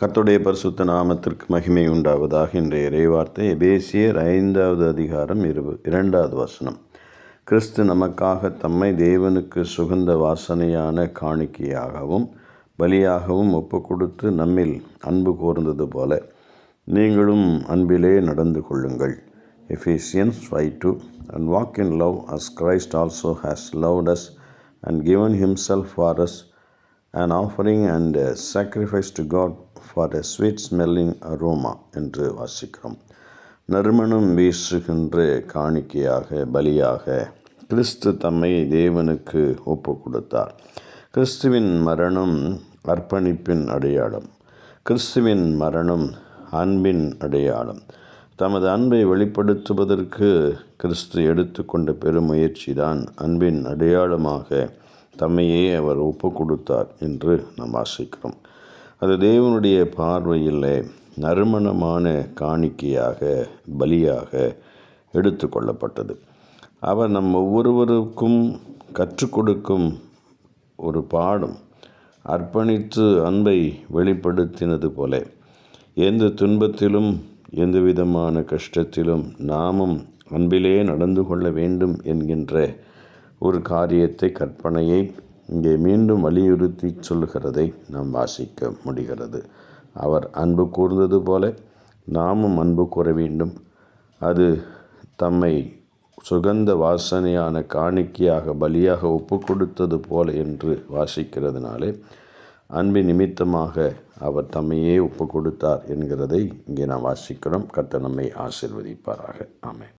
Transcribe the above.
கத்துடைய பரிசுத்த நாமத்திற்கு மகிமை உண்டாவதாக இன்றைய இறைவார்த்தை. எபேசியர் ஐந்தாவது அதிகாரம் இரு இரண்டாவது வசனம். கிறிஸ்து நமக்காக தம்மை தேவனுக்கு சுகந்த வாசனையான காணிக்கையாகவும் பலியாகவும் ஒப்பு கொடுத்து நம்மில் அன்பு கூர்ந்தது போல நீங்களும் அன்பிலே நடந்து கொள்ளுங்கள். Ephesians five two. And walk in love as Christ also has loved us and given himself for us an offering and a sacrifice to God for a sweet smelling aroma என்று வாசிக்கிறோம். நறுமணம் வீசுகின்ற காணிக்கையாக பலியாக கிறிஸ்து தம்மை தேவனுக்கு ஒப்பு கொடுத்தார் கிறிஸ்துவின் மரணம் அர்ப்பணிப்பின் அடையாளம். கிறிஸ்துவின் மரணம் அன்பின் அடையாளம். தமது அன்பை வெளிப்படுத்துவதற்கு கிறிஸ்து எடுத்துக்கொண்ட பெருமுயற்சி தான் அன்பின் அடையாளமாக தம்மையே அவர் ஒப்பு கொடுத்தார் என்று நாம் ஆசைக்கிறோம் அது தேவனுடைய பார்வையில் நறுமணமான காணிக்கையாக பலியாக எடுத்துக்கொள்ளப்பட்டது அவர் நம் ஒவ்வொருவருக்கும் கற்றுக் கொடுக்கும் ஒரு பாடம் அர்ப்பணித்து அன்பை வெளிப்படுத்தினது போல. எந்த துன்பத்திலும் எந்த விதமான கஷ்டத்திலும் நாமும் அன்பிலே நடந்து கொள்ள வேண்டும் என்கின்ற ஒரு காரியத்தை கற்பனையை இங்கே மீண்டும் வலியுறுத்தி சொல்லுகிறதை நாம் வாசிக்க முடிகிறது. அவர் அன்பு கூர்ந்தது போல நாமும் அன்பு கூற வேண்டும். அது தம்மை சுகந்த வாசனையான காணிக்கையாக பலியாக ஒப்பு கொடுத்தது போல என்று வாசிக்கிறதுனாலே அன்பின் நிமித்தமாக அவர் தம்மையே ஒப்பு கொடுத்தார் என்கிறதை இங்கே நாம் வாசிக்கிறோம். கர்த்தர் நம்மை ஆசிர்வதிப்பாராக. ஆமை